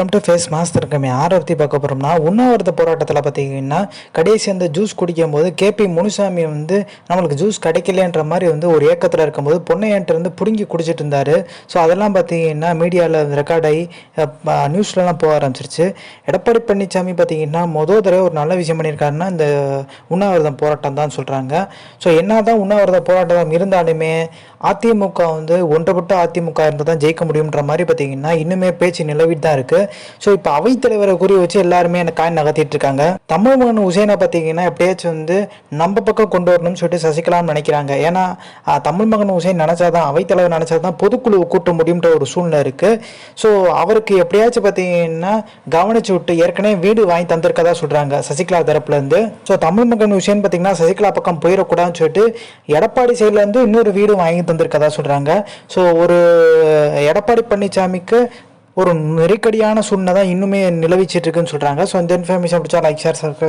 Welcome to face master கம்மி ஆரை பற்றி பார்க்க போகிறோம்னா உண்ணாவிரத போராட்டத்தில் பார்த்தீங்கன்னா கடைசி அந்த ஜூஸ் குடிக்கும் போது கேபி முனுசாமி வந்து நம்மளுக்கு ஜூஸ் கிடைக்கலன்ற மாதிரி வந்து ஒரு ஏக்கத்தில் இருக்கும்போது பொன்னையன்ட்டு இருந்து பிடுங்கி குடிச்சிட்டு இருந்தார். ஸோ அதெல்லாம் பார்த்தீங்கன்னா மீடியாவில் ரெக்கார்ட் ஆகி நியூஸ்லலாம் போக ஆரம்பிச்சிருச்சு. எடப்பாடி பழனிசாமி பார்த்தீங்கன்னா மொதல் தடவை ஒரு நல்ல விஷயம் பண்ணியிருக்காருன்னா இந்த உண்ணாவிரதம் போராட்டம் தான் சொல்கிறாங்க ஸோ என்ன தான் உண்ணாவிரத போராட்டம் இருந்தாலுமே அதிமுக வந்து ஒன்றுபட்ட அதிமுக இருந்தால் தான் ஜெயிக்க முடியுன்ற மாதிரி பார்த்தீங்கன்னா இன்னுமே பேச்சு நிலவிட்டு தான் இருக்குது ஸோ இப்போ அவைத்தலைவரை குறி வச்சு எல்லாருமே அந்த காயின் நகர்த்திட்டு இருக்காங்க. தமிழ் மகன் உசேனை பார்த்தீங்கன்னா எப்படியாச்சும் வந்து நம்ம பக்கம் கொண்டு வரணும்னு சொல்லிட்டு சசிகலான்னு நினைக்கிறாங்க. ஏன்னா தமிழ் மகன் உசேன் நினச்சாதான் அவைத்தலைவர் நினச்சாதான் பொதுக்குழு கூட்ட முடியுன்ற ஒரு சூழ்நிலை இருக்குது ஸோ அவருக்கு எப்படியாச்சும் பார்த்தீங்கன்னா கவனிச்சு விட்டு ஏற்கனவே வீடு வாங்கி தந்திருக்கதா சொல்கிறாங்க சசிகலா தரப்புலேருந்து ஸோ தமிழ் மகன் உசேன் பார்த்தீங்கன்னா சசிகலா பக்கம் போயிடக்கூடாதுன்னு சொல்லிட்டு எடப்பாடி சைட்லேருந்து இன்னொரு வீடு வாங்கி தந்திருக்கதா சொல்கிறாங்க ஸோ ஒரு எடப்பாடி பழனிசாமிக்கு ஒரு நெருக்கடியான சூழ்நிலை தான் இன்னுமே நிலவிச்சிட்டு இருக்குன்னு சொல்கிறாங்க ஸோ இந்த இன்ஃபர்மேஷன் பிடிச்சா லைக் ஷேர் சப்ஸ்கிரைப்